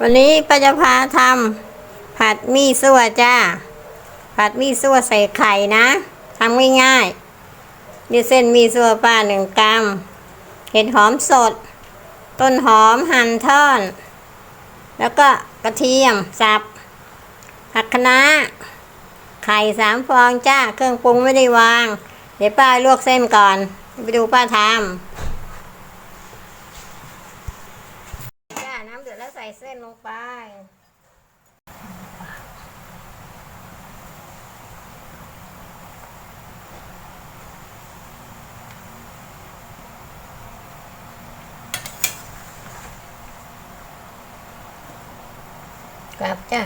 วันนี้ป้าจะพาทำผัดมี่ซั่วจ้า ผัดมี่ซั่วใส่ไข่นะทำง่ายๆนี่เส้นมี่ซั่วป้าหนึ่งกรัมเห็ดหอมสด ต้นหอมหั่นท่อน แล้วก็กระเทียมสับผักคะน้าไข่สามฟองจ้า เครื่องปรุงไม่ได้วาง เดี๋ยวป้าลวกเส้นก่อน ไปดูป้าทำจ้า น้ำเดือดแล้วใส่เส้นลง ไป กลับจ้า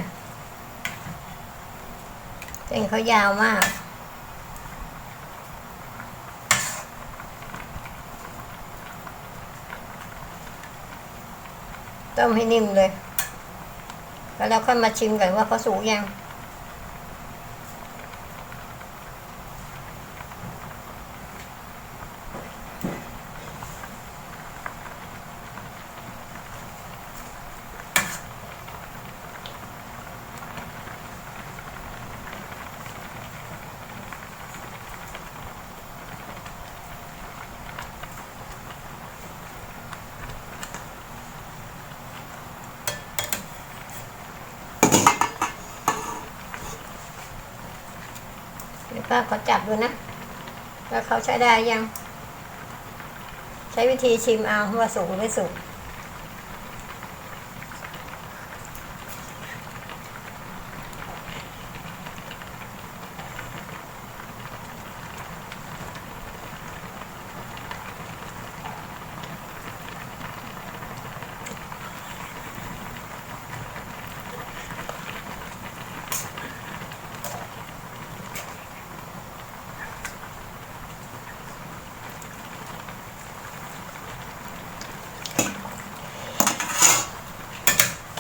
เส้นเขายาวมากต้มให้นิ่มเลย แล้วเราค่อยมาชิมกันว่าเขาสุกยัง เดี๋ยวป้าขอจับดูนะว่าเขาใช้ได้ยัง ใช้วิธีชิมเอาว่าสุกหรือไม่สุก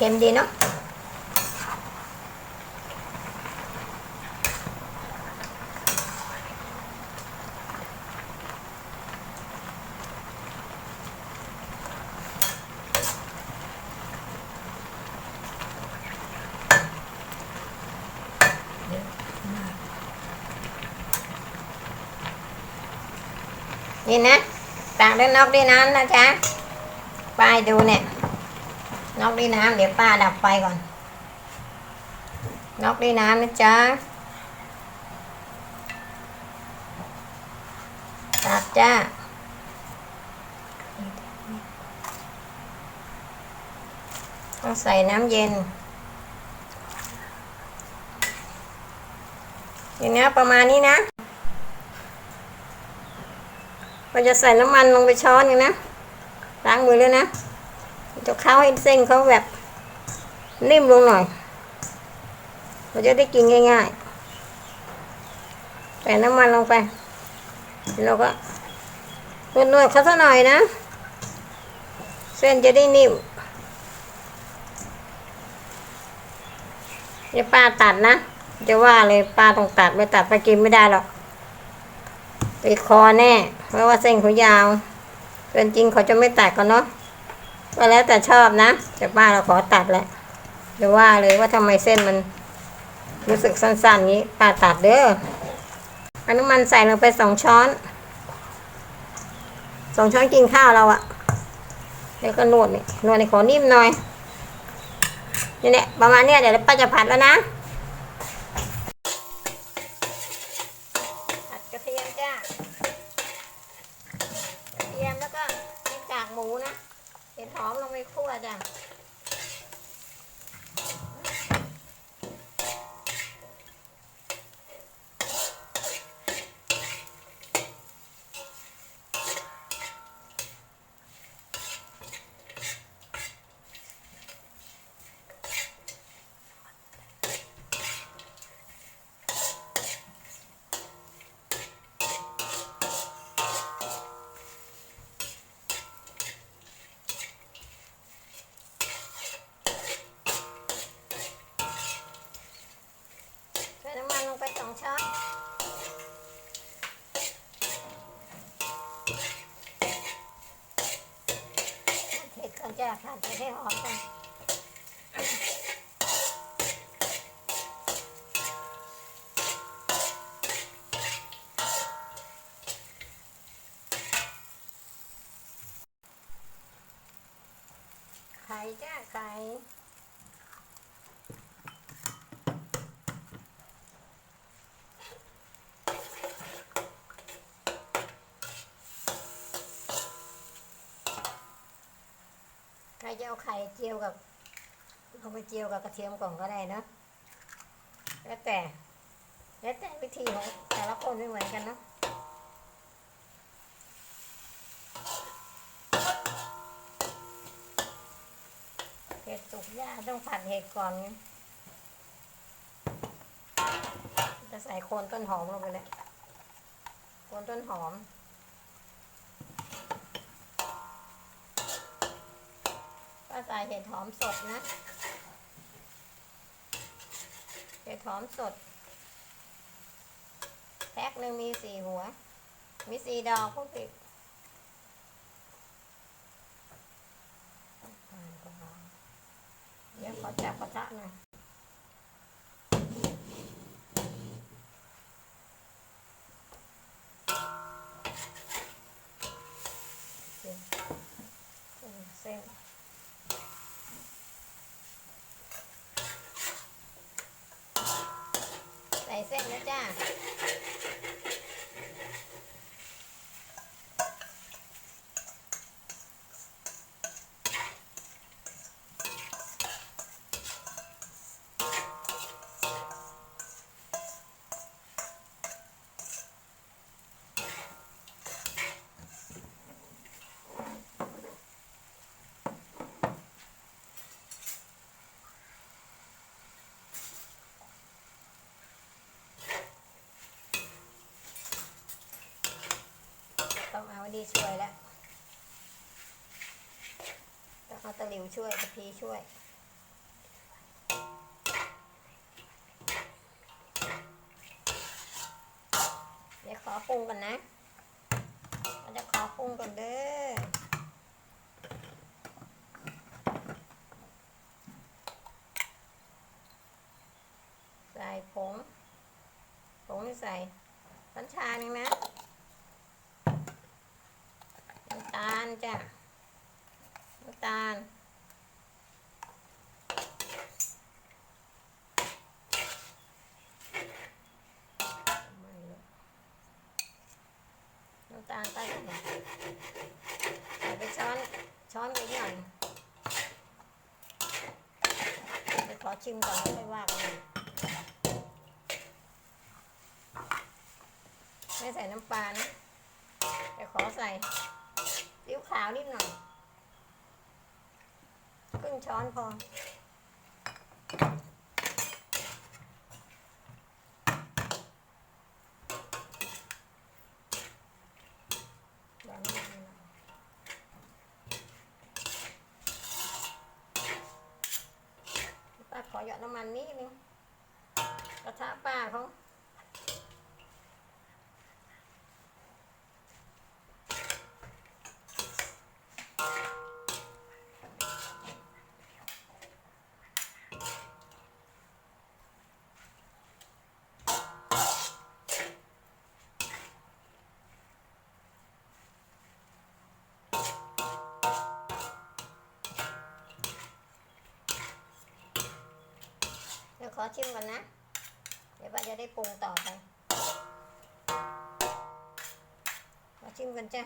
เค็มดีเนาะนี่นะตากด้วยนอกด้วยน้ำนะจ๊ะป้ายดูเนี่ย นอกด้วยน้ำเดี๋ยวป้าดับไฟก่อน นอกด้วยน้ำนะจ๊ะตัดจ้าต้องใส่น้ำเย็นอย่างนี้ประมาณนี้นะเราจะใส่น้ำมันลงไปช้อนหนึงนะล้างมือเลยนะ จะเข้าให้เส้นเขาแบบนิ่มลงหน่อย เราจะได้กินง่ายๆ ใส่น้ำมันลงไป เราก็นวดๆเขาสักหน่อยนะ เส้นจะได้นิ่มเดี๋ยวป้าตัดนะ จะว่าเลยป้าต้องตัดไม่ตัดไปกินไม่ได้หรอกติดคอแน่ เพราะว่าเส้นเขายาวเกินจริงเขาจะไม่ตัดกันเนาะ ก็แล้วแต่ชอบนะแต่ป้าเราขอตัดแหละเดี๋ยวว่าเลยว่าทำไมเส้นมัน รู้สึกสั้นๆนี้ป้าตัดเด้ออาน้ำมันใส่ลงไปสองช้อนสองช้อนกินข้าวเราอะเดี๋ยวก็นวดนี่นวดในขอนิ่มหน่อยนี่แหละประมาณเนี้ยเดี๋ยวป้าจะผัดแล้วนะผัดกระเทียมจ้ากระเทียมแล้วก็มีกากหมูนะ เห็ดหอมลงไปคั่วจ้ะใส่น้ำมันลงไปสองช้อนเผ็ดก่อน จ้ะค่ะจะได้หอมกัน ไข่ใค รจะเอาไข่เจียวกับเอาไปเจียวกับกระเทียมก่อนก็ได้นะแล้วแต่ แล้วแต่วิธีของแต่ละคนไม่เหมือนกันนะเห็ดสุกย่าต้องผัดเห็ดก่อนไงจะใส่โคนต้นหอมลงไปเลยโคนต้นหอม ใส่เห็ดหอมสดนะ เห็ดหอมสด แพ็คหนึ่งมีสี่หัว มีสี่ดอกพวกติดเดี๋ยวขอจับกระทะหน่อย เส้นแล้วจ้า ต้องเอาดีช่วยแล้วต้องเอาตะหลิวช่วยตะพีช่วยเดี๋ยวขอปรุงก่อนนะเราจะขอปรุงก่อนเด้อใส่ผงผงที่ใส่สัญชาหนึ่งนะ น้ำตาล จ้ะน้ำตาลน้ำตาลใต้ก่อนใส่ไปช้อนช้อนไปหน่อยไปขอชิมก่อนแล้วค่อยว่ากันไม่ใส่น้ำปลานะแต่ขอใส่ นิดหน่อยครึ่งช้อนพอ อชิมก่อนนะ เดี๋ยวป้าจะได้ปรุงต่อไป ขอชิมกันจ้ะ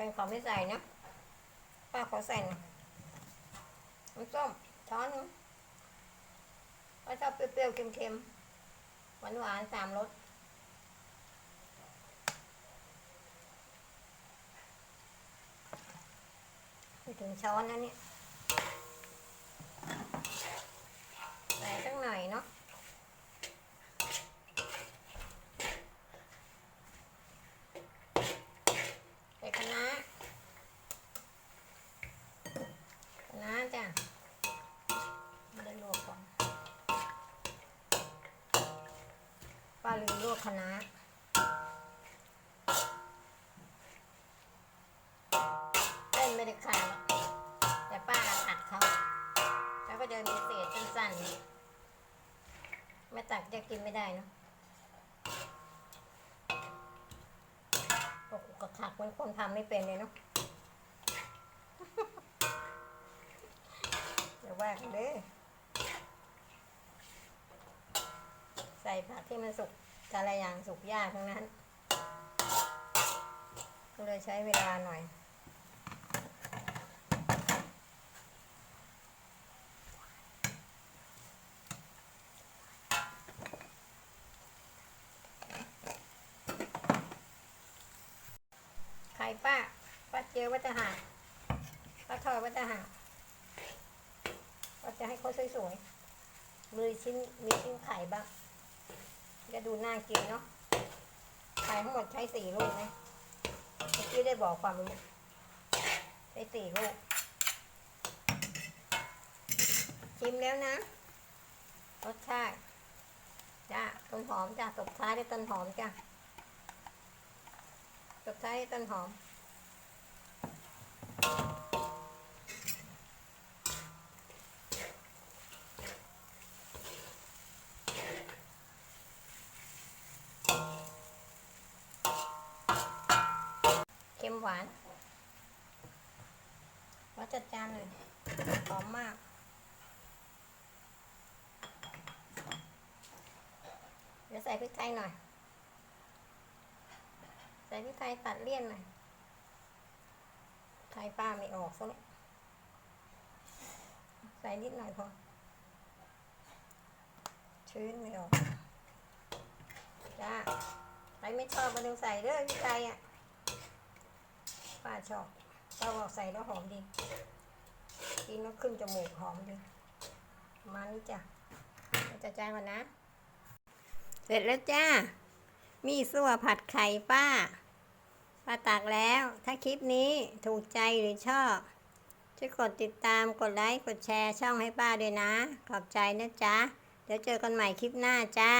ก็ผันขอไม่ใส่นะป้าขอใส่น่อยน้ำส้มช้อนป้าชอบเปรี้ยวๆเค็มๆหวานๆสามรสไม่ถึงช้อนนะเนี่ยใส่สักหน่อยเนาะ ใครหรอกแต่ป้าตัดเขาแล้วก็เดินมีเศษสั้นๆไม่ตักจะกินไม่ได้เนอะกกระขักมือนคนทำไม่เป็นเลยเนาะเดี๋ยวว่ากันเด้อใส่ผักที่มันสุกแต่ละอย่างสุกยากทั้งนั้น ก็เลยใช้เวลาหน่อย ป้า ป้าเจอวัตหาป้าทอดวัตหาป้าจะให้เขาสวยๆมือชิ้นมีชิ้นไข่บ้าง จะดูน่ากินเนาะ ไข่ทั้งหมดใช้สี่ลูกไหมเมื่อกี้ได้บอกความรู้ใช้สี่ลูก ชิมแล้วนะ รสชาติจ้าต้นหอมจ้าตบท้ายด้วยต้นหอมจ้า ตบท้ายด้วยต้นหอม เค็มหวานรสจัดจานเลยหอมมากเดี๋ยวใส่พริกไทยหน่อย ใส่พริกไทยตัดเลี่ยนหน่อยไทยป้าไม่ออกซะแล้วใส่นิดหน่อยพอ ชื้นไม่ออกจ้าใครไม่ชอบมาดึงใส่เด้อพริกไทยอะป้าชอบป้าบอกใส่แล้วหอมดีกินแล้วขึ้นจมูกหอมดีมาณนี้จ้ะจะจานก่อนนะ เสร็จแล้วจ้า มีสั่วผัดไข่ป้า ป้าตักแล้ว ถ้าคลิปนี้ถูกใจหรือชอบ ช่วยกดติดตาม กดไลค์ กดแชร์ช่องให้ป้าด้วยนะ ขอบใจนะจ๊ะ เดี๋ยวเจอกันใหม่คลิปหน้าจ้า